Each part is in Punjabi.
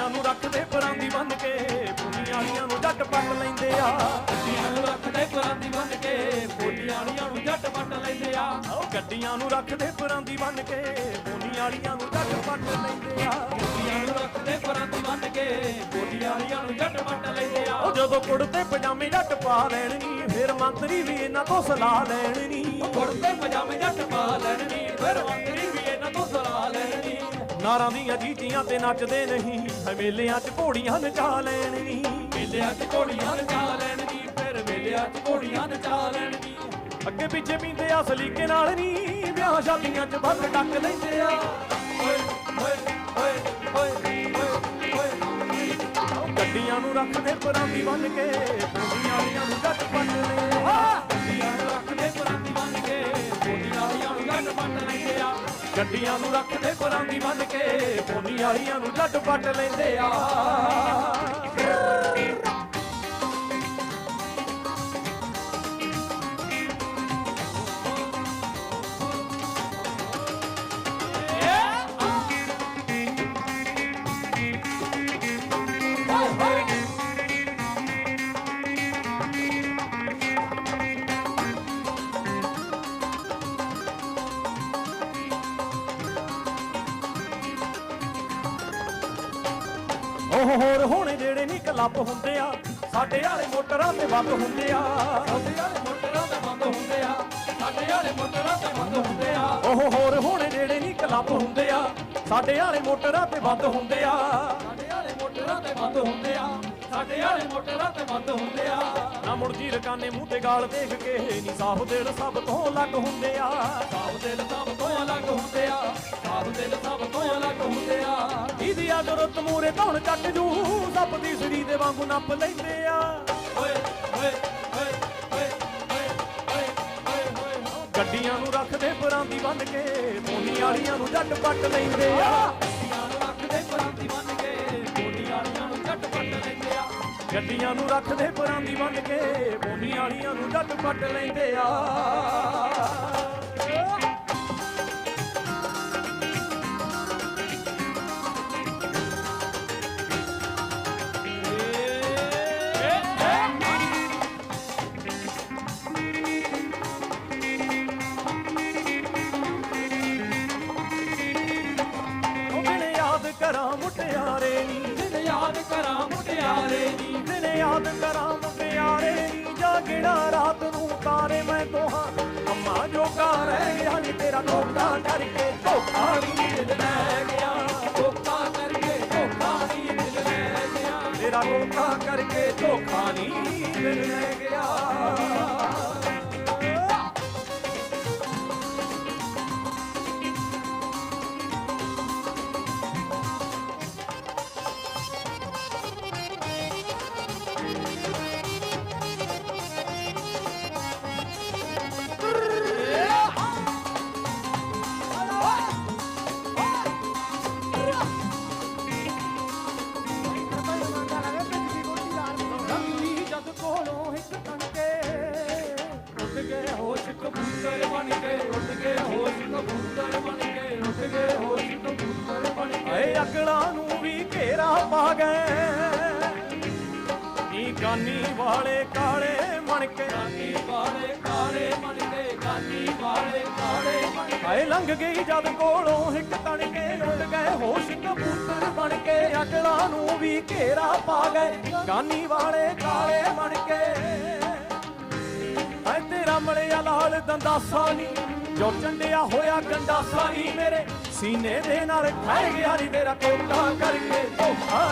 ਰੱਖਦੇ ਪਰਾਂਦੀ ਬੰਨ ਕੇ ਪੁੰਨੀ ਵਾਲੀਆਂ ਨੂੰ ਜੱਟ ਪੱਟ ਲੈਂਦੇ ਆ। ਗੱਡੀਆਂ ਨੂੰ ਰੱਖਦੇ ਪਰਾਂਦੀ ਬੰਨ ਕੇ ਬੋਲੀਆਂ ਵਾਲੀਆਂ ਨੂੰ ਜੱਟ ਪੱਟ ਲੈਂਦੇ ਆ। ਉਹ ਗੱਡੀਆਂ ਨੂੰ ਰੱਖਦੇ ਪਰਾਂਦੀ ਬੰਨ ਕੇ ਪੁੰਨੀ ਵਾਲੀਆਂ ਨੂੰ ਜੱਟ ਪੱਟ ਲੈਂਦੇ ਆ। ਗੱਡੀਆਂ ਨੂੰ ਰੱਖਦੇ ਪਰਾਂਦੀ ਬੰਨ ਕੇ ਬੋਲੀਆਂ ਵਾਲੀਆਂ ਨੂੰ ਜੱਟ ਪੱਟ ਲੈਂਦੇ ਆ। ਉਹ ਜਦੋਂ ਕੁੜਤੇ ਪਜਾਮੇ ਜੱਟ ਪਾ ਲੈਣਗੇ, ਫਿਰ ਮੰਤਰੀ ਵੀ ਇਹਨਾਂ ਤੋਂ ਸਲਾਹ ਲੈਣ ਨੀ ਕੁੜਤੇ ਪਜਾਮੇ ਜੱਟ ਪਾ ਲੈਣਗੇ, ਫਿਰ ਮੰਤਰੀ ਵੀ ਨਾਰਾਂ ਦੀਆਂ ਜੀਜੀਆਂ ਤੇ ਨੱਚਦੇ ਨਹੀਂ। ਹਵੇਲਿਆਂ 'ਚ ਘੋੜੀਆਂ ਨਚਾ ਲੈਣ ਮੇਲਿਆਂ 'ਚ ਘੋੜੀਆਂ ਨਚਾ ਲੈਣਨੀ ਫਿਰ ਮੇਲਿਆਂ 'ਚ ਘੋੜੀਆਂ ਨਚਾ ਲੈਣਨੀ ਅੱਗੇ ਪਿੱਛੇ ਪੀਂਦੇ ਆ, ਸਲੀਕੇ ਨਾਲ ਨੀ। ਵਿਆਹ ਸ਼ਾਦੀਆਂ 'ਚ ਬੰਦ ਟੱਕ ਲੈਂਦੇ ਆ। ਓਏ ਓਏ ਓਏ ਓਏ ਗੱਡੀਆਂ ਨੂੰ ਰੱਖਦੇ ਪਰਾਂਦੀ ਬੰਨ ਕੇ ਪੁੰਨੀਆਂ ਵਾਲੀਆਂ ਨੂੰ ਜੱਟ ਪੱਟ ਲੈਂਦੇ ਗੱਡੀਆਂ ਨੂੰ ਰੱਖਦੇ ਪਰਾਂਦੀ ਬੰਨ ਕੇ ਪੁੰਨੀ ਵਾਲੀਆਂ ਨੂੰ ਜੱਟ ਪੱਟ ਲੈਂਦੇ ਆ। ਉਹ ਹੋਰ ਹੋਣੇ ਜਿਹੜੇ ਨਹੀਂ ਕਲੱਬ ਹੁੰਦੇ ਆ। ਸਾਡੇ ਵਾਲੇ ਮੋਟਰਾਂ ਤੇ ਵੱਧ ਹੁੰਦੇ ਆ। ਸਾਡੇ ਵਾਲੇ ਮੋਟਰਾਂ ਤੇ ਬੰਦ ਹੁੰਦੇ ਆ। ਸਾਡੇ ਵਾਲੇ ਮੋਟਰਾਂ ਤੇ ਬੰਦ ਹੁੰਦੇ ਆ। ਉਹ ਹੋਰ ਹੋਣੇ ਜਿਹੜੇ ਨਹੀਂ ਕਲੱਬ ਹੁੰਦੇ ਆ। ਸਾਡੇ ਵਾਲੇ ਮੋਟਰਾਂ ਤੇ ਵੱਧ ਹੁੰਦੇ ਆ। ਸਾਡੇ ਵਾਲੇ ਮੋਟਰਾਂ ਤੇ ਬੰਦ ਹੁੰਦੇ ਆ। ਸਾਡੇ ਵਾਲੇ ਮੋਟਰਾਂ ਤੇ ਬੰਦ ਹੁੰਦੇ ਆ। ਨਾ ਮੁੜ ਜੀ ਰਕਾਨੇ ਮੂੰਹ ਤੇ ਗਾਲ ਦੇਖ ਕੇ ਨੀ ਸਾਹ ਦਿਲ ਸਭ ਤੋਂ ਅਲੱਗ ਹੁੰਦੇ ਆ। ਸਾਹ ਦਿਲ ਸਭ ਤੋਂ ਅਲੱਗ ਹੁੰਦੇ ਆ। ਸਾਹ ਦਿਲ ਸਭ ਤੋਂ ਅਲੱਗ ਹੁੰਦੇ ਆ। ਇਹਦੀ ਆਦਰਤ ਮੂਰੇ ਧੌਣ ਚੱਕ ਜੂ ਸੱਪ ਦੀ ਸਰੀ ਦੇ ਵਾਂਗੂ ਨੱਪ ਲੈਂਦੇ ਆ। ਓਏ ਓਏ ਗੱਡੀਆਂ ਨੂੰ ਰੱਖਦੇ ਪਰਾਂਦੀ ਬੰਨ ਕੇ ਮੋਨੀ ਵਾਲੀਆਂ ਨੂੰ ਜੱਟ ਪੱਟ ਲੈਂਦੇ ਆ। ਗੱਡੀਆਂ ਨੂੰ ਰੱਖਦੇ ਪਰਾਂਦੀ ਬੰਨ ਗੱਡੀਆਂ ਨੂੰ ਰੱਖਦੇ ਪਰਾਂਦੀ ਬੰਨ ਕੇ ਬੋਨੀ ਵਾਲੀਆਂ ਨੂੰ ਜੱਟ ਪੱਟ ਲੈਂਦੇ ਆ। ਯਾਦ ਕਰਾਂ ਮੁਟਿਆਰੇ ਨੀ ਜਾਗਣਾ ਰਾਤ ਨੂੰ ਤਾਰੇ ਮੈਂ ਤੋਹਾਂ ਅੰਮਾ ਜੋਗਾ ਰਹਿ ਗਿਆ ਨੀ ਤੇਰਾ ਧੋਖਾ ਕਰਕੇ। ਧੋਖਾ ਨੀ ਦਿਲ ਲੈ ਗਿਆ, ਧੋਖਾ ਕਰਕੇ, ਧੋਖਾ ਨੀ ਦਿਲ ਲੈ ਗਿਆ। ਤੇਰਾ ਧੋਖਾ ਕਰਕੇ ਧੋਖਾ ਨੀ ਦਿਲ ਲੈ ਗਿਆ। ਅਕਲਾਂ ਨੂੰ ਵੀ ਘੇਰਾ ਪਾ ਗਏ। ਨੀ ਗਾਨੀ ਵਾਲੇ ਕਾਲੇ ਮਣ ਕੇ। ਗਾਨੀ ਵਾਲੇ ਕਾਲੇ ਬਣ ਕੇ ਗਾਨੀ ਵਾਲੇ ਕਾਲੇ ਹਾਏ ਲੰਘ ਗਈ ਜਦ ਕੋਲੋਂ ਇੱਕ ਤਣ ਕੇ ਉੱਡ ਗਏ ਹੋਸ਼ ਕਬੂਤਰ ਬਣ ਕੇ। ਅਕਲਾਂ ਨੂੰ ਵੀ ਘੇਰਾ ਪਾ ਗਏ। ਗਾਨੀ ਵਾਲੇ ਕਾਲੇ ਬਣ ਕੇ। ਐ ਤੇਰਾ ਮਲਿਆ ਲਾਲ ਦੰਦਾਸਾ ਨੀ ਜੋ ਚੰਡਿਆ ਹੋਇਆ ਗੰਡਾਸਾ ਨੀ ਮੇਰੇ। ਸੀਨੇ ਦੇ ਨਾਲ ਠਹਿਰ ਗਿਆ ਨੀ ਤੇਰਾ ਕੋਕਾ ਕਰਕੇ। ਧੋਖਾ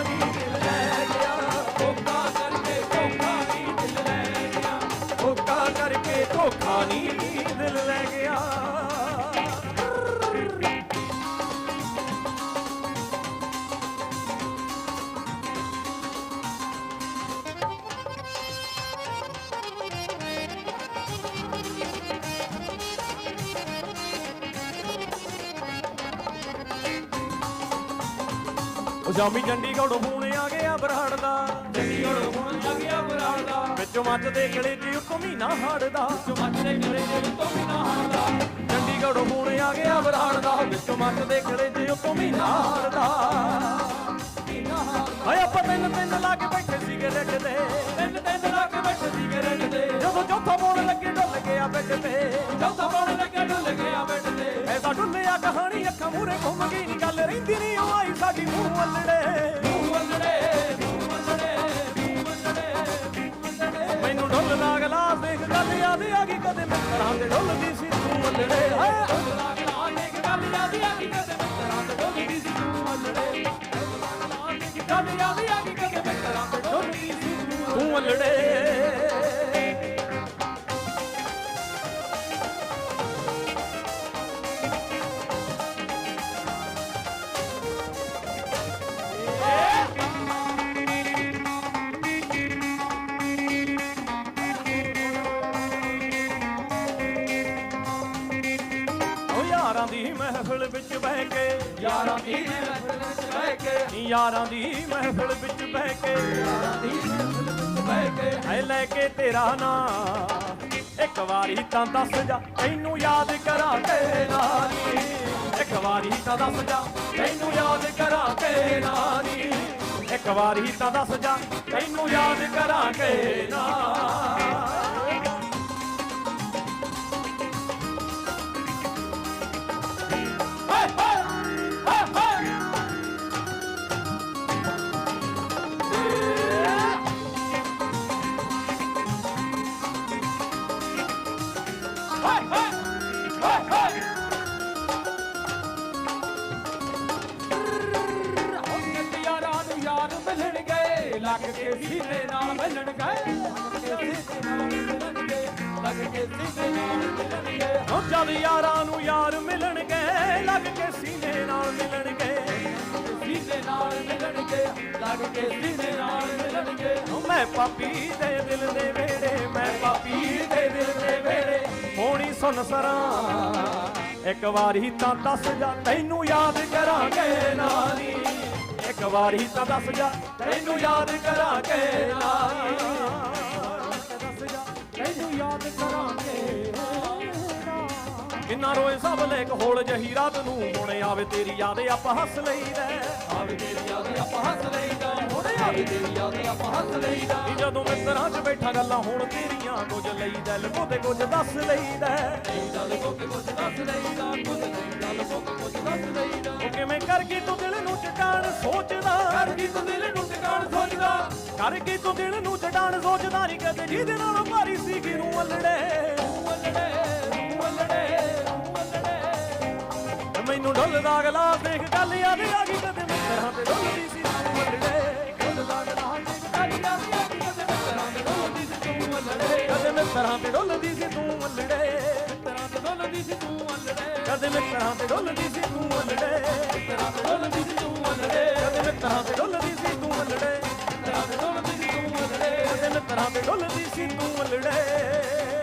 ਉਹ ਜਾਮੀ ਚੰਡੀਗੜ੍ਹੋਂ ਫੋਨ ਆ ਗਿਆ ਬਰਾੜ ਦਾ। ਚੰਡੀਗੜ੍ਹ ਹੁਣ ਲੱਗਿਆ ਬਰਾੜ ਦਾ। ਵਿੱਚੋਂ ਮੱਚ ਦੇ ਗਲੇ 'ਚ ਉੱਤੋਂ ਮਹੀਨਾ ਹਾੜਦਾ ਚਮਚਦੇ ਗਲੇ ਦੇ ਤੋਂ ਬਿਨਾ ਹਾਰਦਾ ਚੰਡੀਗੜ੍ਹੋਂ ਫੋਨ ਆ ਗਿਆ ਬਰਾੜ ਦਾ। ਵਿੱਚੋਂ ਮੱਚ ਦੇ ਗਲੇ 'ਚ ਉੱਤੋਂ ਮਹੀਨਾ ਹਾੜਦਾ ਹਾਏ ਆਪਾਂ ਤਿੰਨ ਤਿੰਨ ਲਾ ਕੇ ਬੈਠੇ ਸੀਗੇ ਰੈੱਡ ਤੇ। ਤਿੰਨ ਤਿੰਨ ਲਾ ਕੇ ਬੈਠੇ ਸੀਗੇ ਰੇਟ ਤੇ। ਜਦੋਂ ਚੌਥਾ ਮੋੜ ਲੱਗੇ ਡੁੱਲ ਗਿਆ ਬੈੱਡ ਤੇ। ਚੌਥਾ ਪਾਉਣ ਲੱਗਾ ਡੁੱਲ ਗਿਆ ਬੈਠ ਤੇ। ਐਸਾ ਡੁੱਲਿਆ ਕਹਾਣੀ ਅੱਖਾਂ ਮੂਰੇ ਘੁੰਮ ਗਈ ਨੀ ਮੈਨੂੰ ਡੁੱਲਦਾ ਗਲਾਸ ਦੇਖ ਗੱਲ ਯਾਦ ਆ ਗਈ, ਕਦੇ ਮਿੱਤਰਾਂ ਦੇ ਡੁੱਲਦੀ ਸੀ, ਤੂੰ ਵੱਲੜੇ ਹਾਏ, ਡੁੱਲ ਲੱਗਣਾ ਇੱਕ ਗੱਲ ਯਾਦ ਆ ਗਈ, ਕਦੇ ਮਿੱਤਰਾਂ ਤੇ ਡੁੱਲਦੀ ਸੀ, ਤੂੰ ਵੱਲੜੇ ਗੱਲ ਯਾਦ ਆ ਗਈ, ਕਦੇ ਮਿੱਤਰਾਂ ਤੇ ਡੁੱਲਦੀ ਸੀ, ਤੂੰ ਤੂੰ ਮਹਿਫਿਲ ਵਿੱਚ ਬਹਿ ਕੇ ਯਾਰਾਂ ਦੀ ਮਹਿਫਿਲ ਵਿੱਚ ਬਹਿ ਕੇ ਯਾਰਾਂ ਦੀ ਮਹਿਫਿਲ ਵਿੱਚ ਬਹਿ ਕੇ ਯਾਰਾਂ ਦੀ ਮਹਿਫਿਲ ਵਿੱਚ ਬਹਿ ਕੇ ਐ ਲੈ ਕੇ ਤੇਰਾ ਨਾਂ ਇੱਕ ਵਾਰੀ ਤਾਂ ਦੱਸ ਜਾ ਤੈਨੂੰ ਯਾਦ ਕਰਾਂ ਤੇਰੇ ਨਾਲ ਨੀ। ਇੱਕ ਵਾਰੀ ਤਾਂ ਦੱਸ ਜਾ ਤੈਨੂੰ ਯਾਦ ਕਰਾਂ ਤੇਰੇ ਨਾਲ ਨੀ। ਇੱਕ ਵਾਰੀ ਤਾਂ ਦੱਸ ਜਾ ਤੈਨੂੰ ਯਾਦ ਕਰਾਂ ਤੇਰੇ ਨਾਲ ਲੱਗ ਕੇ ਸੀਨੇ ਨਾਲ ਮਿਲਣ ਗਏ। ਲੱਗ ਕੇ ਸੀਨੇ ਨਾਲ ਮਿਲਣ ਗਏ। ਉਹ ਜਦ ਯਾਰਾਂ ਨੂੰ ਯਾਰ ਮਿਲਣਗੇ ਲੱਗ ਕੇ ਸੀਨੇ ਨਾਲ ਮਿਲਣਗੇ ਸੀਨੇ ਨਾਲ ਮਿਲਣ ਗਏ, ਲੱਗ ਕੇ ਸੀਨੇ ਨਾਲ ਮਿਲਣ ਗਏ। ਉਹ ਮੈਂ ਪਾਪੀ ਦੇ ਦਿਲ ਦੇ ਵੇੜੇ ਮੈਂ ਪਾਪੀ ਦੇ ਦਿਲ ਦੇ ਵੇੜੇ ਹੋਣੀ ਸੁਣ ਸਰਾਂ, ਇੱਕ ਵਾਰੀ ਤਾਂ ਦੱਸ ਜਾ, ਤੈਨੂੰ ਯਾਦ ਕਰਾਂਗੇ ਨਾਲੀ ਇੱਕ ਵਾਰੀ ਤਾਂ ਦੱਸ ਜਾ ਤੈਨੂੰ ਯਾਦ ਕਰਾਂਗੇ ਨਾਲੀ। ਦੱਸ ਜਾ ਤੈਨੂੰ ਯਾਦ ਕਰਾਂਗੇ ਕਿੰਨਾ ਰੋਏ ਸਭ ਲੇਕ ਹੋਲ ਜਹੀ ਰਾਤ ਨੂੰ ਹੁਣ ਆਵੇ ਤੇਰੀ ਯਾਦ ਆਪਾਂ ਹੱਸ ਲਈਦਾ। ਆਵੇ ਤੇਰੀ ਯਾਦ ਆਪਾਂ ਹੱਸ ਲਈਦਾ। ਹੁਣੇ ਆਵੇ ਤੇਰੀ ਯਾਦ ਆਪਾਂ ਹੱਸ ਲਈਦਾ। ਜਦੋਂ ਮਿੱਤਰਾਂ 'ਚ ਬੈਠਾ ਗੱਲਾਂ ਹੁਣ ਤੇਰੀਆਂ ਕੁਝ ਲਈਦਾ ਲਕੋ ਤੇ ਕੁਝ ਦੱਸ ਲਈਦਾ। ਗੱਲ ਕੋ ਕੇ ਕੁਝ ਦੱਸ ਲਈਦਾ। ਕੁਝ ਨਹੀਂ ਗੱਲ ਕੋ ਕੇ ਕੁਝ ਦੱਸ ਲਈਦਾ। ਕਿਵੇਂ ਕਰ ਗਈ ਤੂੰ ਦਿਲ ਨੂੰ ਚਟਾਣ ਸੋਚਦਾ? ਕਰ ਕੀ ਤੂੰ ਦਿਲ ਨੂੰ ਟਿਕਾਣ ਸੋਚਦਾ। ਕਰ ਗਈ ਤੂੰ ਦਿਲ ਨੂੰ ਚਟਾਣ ਸੋਚਦਾ ਨਹੀਂ ਕਦੇ। ਜਿਹਦੇ ਨਾਲ ਮਾਰੀ ਸੀ ਨੂੰ ਅਲੜੇ। ਮੈਨੂੰ ਡੁੱਲਦਾ ਗਲਾਸ ਦੇਖ ਗੱਲ ਯਾਦ ਆ ਗਈ ਕਦੇ ਮਿੱਤਰਾਂ ਤੇ ਡੁੱਲਦੀ ਸੀ ਤੂੰ ਅਲੜੇ। ਗੱਲ ਯਾਦ ਆ ਗਈ ਕਦੇ ਮਿੱਤਰਾਂ ਸੀ ਤੂੰ ਵੱਲੜੇ ਕਦੇ ਮਿੱਤਰਾਂ ਤੇ ਡੁੱਲਦੀ ਸੀ ਤੂੰ ਅਲੜੇ। ਡੋਲਦੀ ਸੀ ਤੂੰ ਵੱਲੜੇ ਕਦੇ ਮਿੱਤਰਾਂ ਤੇ ਡੁੱਲਦੀ ਸੀ ਤੂੰ ਅਲੜੇ। ਮਿੱਤਰਾਂ ਦੇ ਡੋਲਦੀ ਸੀ ਤੂੰ ਵੱਲੜੇ ਕਦੇ ਮਿੱਤਰਾਂ ਤੇ ਡੁੱਲਦੀ ਸੀ ਤੂੰ ਅਲੜੇ। ਮਿੱਤਰਾਂ ਦੇ ਡੋਲਦੀ ਸੀ ਤੂੰ ਵੱਲੜੇ ਕਦੇ ਮਿੱਤਰਾਂ ਤੇ ਡੁੱਲਦੀ ਸੀ ਤੂੰ ਅਲੜੇ।